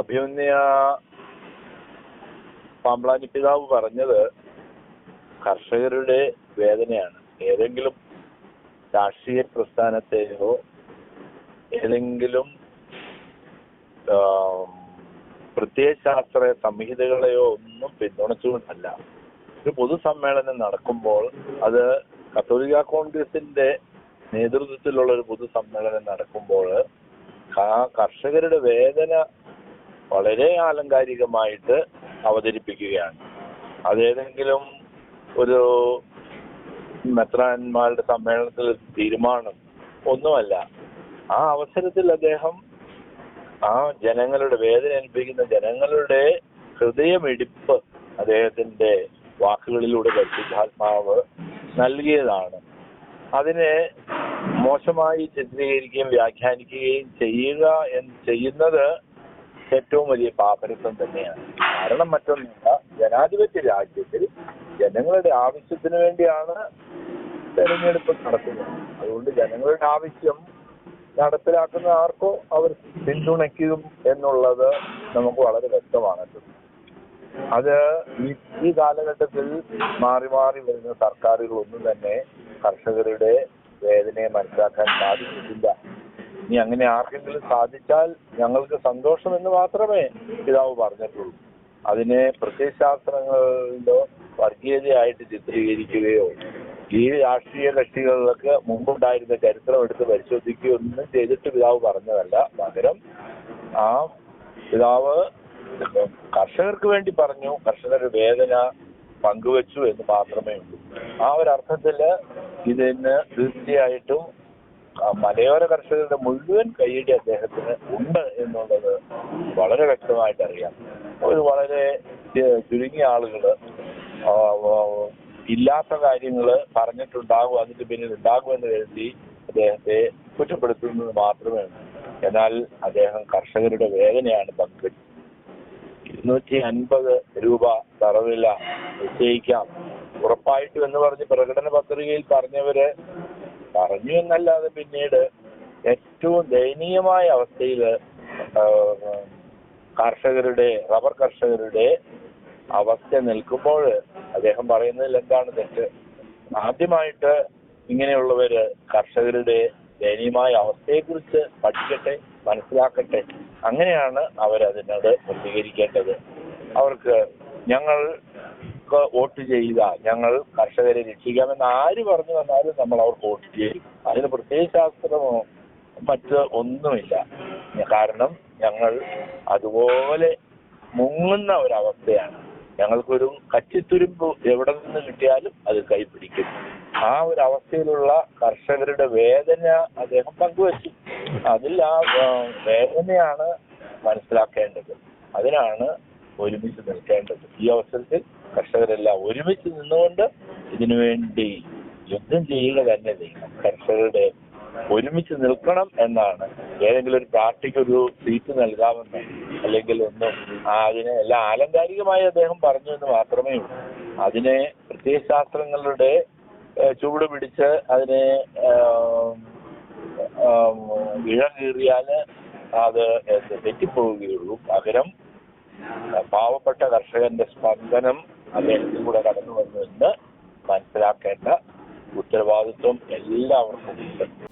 അഭിമന്യ പാമ്പ്ളാനി പിതാവ് പറഞ്ഞത് കർഷകരുടെ വേദനയാണ്. ഏതെങ്കിലും രാഷ്ട്രീയ പ്രസ്ഥാനത്തെയോ ഏതെങ്കിലും പ്രത്യയശാസ്ത്ര സംഹിതകളെയോ ഒന്നും പിന്തുണച്ചുകൊണ്ടല്ല. ഒരു പൊതുസമ്മേളനം നടക്കുമ്പോൾ അത് കത്തോലിക്ക കോൺഗ്രസിന്റെ നേതൃത്വത്തിലുള്ള ഒരു പൊതുസമ്മേളനം നടക്കുമ്പോൾ കർഷകരുടെ വേദന വളരെ ആലങ്കാരികമായിട്ട് അവതരിപ്പിക്കുകയാണ്. അതേതെങ്കിലും ഒരു മെത്രാന്മാരുടെ സമ്മേളനത്തിൽ തീരുമാനം ഒന്നുമല്ല. ആ അവസരത്തിൽ അദ്ദേഹം ആ ജനങ്ങളുടെ വേദന അനുഭവിക്കുന്ന ജനങ്ങളുടെ ഹൃദയമിടിപ്പ് അദ്ദേഹത്തിന്റെ വാക്കുകളിലൂടെ പരിശുദ്ധാത്മാവ് നൽകിയതാണ്. അതിനെ മോശമായി ചിത്രീകരിക്കുകയും വ്യാഖ്യാനിക്കുകയും ചെയ്യുക എന്ന് ചെയ്യുന്നത് ഏറ്റവും വലിയ പാപരത്വം തന്നെയാണ്. കാരണം മറ്റൊന്നുമില്ല ജനാധിപത്യ രാജ്യത്തിൽ ജനങ്ങളുടെ ആവശ്യത്തിന് വേണ്ടിയാണ് തെരഞ്ഞെടുപ്പ് നടത്തുന്നത്. അതുകൊണ്ട് ജനങ്ങളുടെ ആവശ്യം നടപ്പിലാക്കുന്ന ആർക്കോ അവർ പിന്തുണയ്ക്കും എന്നുള്ളത് നമുക്ക് വളരെ വ്യക്തമാണ്. അത് ഈ ഈ കാലഘട്ടത്തിൽ മാറി മാറി വരുന്ന സർക്കാരുകളൊന്നും തന്നെ കർഷകരുടെ വേദനയെ മനസ്സിലാക്കാൻ സാധിച്ചിട്ടില്ല. ഇനി അങ്ങനെ ആർക്കെങ്കിലും സാധിച്ചാൽ ഞങ്ങൾക്ക് സന്തോഷം എന്ന് മാത്രമേ പിതാവ് പറഞ്ഞിട്ടുള്ളൂ. അതിനെ പ്രത്യയശാസ്ത്രങ്ങളിലോ വർഗീയതയായിട്ട് ചിത്രീകരിക്കുകയോ ഈ രാഷ്ട്രീയ കക്ഷികളിലൊക്കെ മുമ്പുണ്ടായിരുന്ന ചരിത്രം എടുത്ത് പരിശോധിക്കുകയോ ഒന്നും ചെയ്തിട്ട് പിതാവ് പറഞ്ഞതല്ല. പകരം ആ പിതാവ് കർഷകർക്ക് വേണ്ടി പറഞ്ഞു. കർഷകരുടെ വേദന പങ്കുവച്ചു എന്ന് മാത്രമേ ഉള്ളൂ. ആ ഒരു അർത്ഥത്തിൽ ഇതിന് തീർച്ചയായിട്ടും മലയോര കർഷകരുടെ മുഴുവൻ കൈയടി അദ്ദേഹത്തിന് ഉണ്ട് എന്നുള്ളത് വളരെ വ്യക്തമായിട്ട് അറിയാം. ഒരു വളരെ ചുരുങ്ങിയ ആളുകൾ ആ, ആ, ഇല്ലാത്ത കാര്യങ്ങൾ പറഞ്ഞിട്ടുണ്ടാകും അതിന്റെ പിന്നിൽ ഉണ്ടാകുമെന്ന് കരുതി അദ്ദേഹത്തെ കുറ്റപ്പെടുത്തുന്നത് മാത്രമേ ഉള്ളൂ. എന്നാൽ അദ്ദേഹം കർഷകരുടെ വേദനയാണ് പങ്കുവച്ചത് ഇരുന്നൂറ്റി അൻപത് രൂപ തറവില നിശ്ചയിക്കാം. ഉറപ്പായിട്ടും എന്ന് പറഞ്ഞ് പ്രകടന പത്രികയിൽ പറഞ്ഞവര് പറഞ്ഞു എന്നല്ലാതെ പിന്നീട് ഏറ്റവും ദയനീയമായ അവസ്ഥയിൽ കർഷകരുടെ റബ്ബർ കർഷകരുടെ അവസ്ഥ നിൽക്കുമ്പോൾ അദ്ദേഹം പറയുന്നതിൽ എന്താണ് തെറ്റ്? ആദ്യമായിട്ട് ഇങ്ങനെയുള്ളവര് കർഷകരുടെ ദയനീയമായ അവസ്ഥയെക്കുറിച്ച് പഠിക്കട്ടെ മനസ്സിലാക്കട്ടെ. അങ്ങനെയാണ് അവരതിനോട് പ്രതികരിക്കേണ്ടത്. അവർക്ക് ഞങ്ങൾക്ക് വോട്ട് ചെയ്യുക ഞങ്ങൾ കർഷകരെ രക്ഷിക്കാമെന്ന് ആര് പറഞ്ഞു വന്നാലും നമ്മൾ അവർക്ക് വോട്ട് ചെയ്യും. അതിന് പ്രത്യേക ശാസ്ത്രമോ മറ്റ് ഒന്നുമില്ല. കാരണം ഞങ്ങൾ അതുപോലെ മുങ്ങുന്ന ഒരവസ്ഥയാണ്. ഞങ്ങൾക്കൊരു കച്ചിത്തുരുമ്പ് എവിടെ നിന്ന് കിട്ടിയാലും അത് കൈപിടിക്കും. ആ ഒരു അവസ്ഥയിലുള്ള കർഷകരുടെ വേദന അദ്ദേഹം പങ്കുവച്ചു. അതിൽ ആ ആ, വേദനയാണ് മനസ്സിലാക്കേണ്ടത്. അതിനാണ് ഒരുമിച്ച് നിൽക്കേണ്ടത്. ഈ അവസരത്തിൽ കർഷകരെല്ലാം ഒരുമിച്ച് നിന്നുകൊണ്ട് ഇതിനുവേണ്ടി യുദ്ധം ചെയ്യുക തന്നെ ചെയ്യണം കർഷകരുടെ ഒരുമിച്ച് നിൽക്കണം എന്നാണ് ഏതെങ്കിലും ഒരു പാർട്ടിക്ക് ഒരു സീറ്റ് നൽകാമെന്ന് അല്ലെങ്കിൽ ഒന്നും അതിനെ എല്ലാം ആലങ്കാരികമായി അദ്ദേഹം പറഞ്ഞു എന്ന് മാത്രമേ ഉള്ളൂ അതിനെ പ്രത്യയശാസ്ത്രങ്ങളുടെ ശാസ്ത്രങ്ങളുടെ ചുവട് പിടിച്ച് അതിനെ ഇഴം കീറിയാൽ അത് തെറ്റിപ്പോവുകയുള്ളൂ പകരം പാവപ്പെട്ട കർഷകന്റെ സ്പന്ദനം അദ്ദേഹത്തിൽ കൂടെ കടന്നു വന്നു എന്ന് മനസ്സിലാക്കേണ്ട ഉത്തരവാദിത്വം എല്ലാവർക്കും ഉണ്ട്.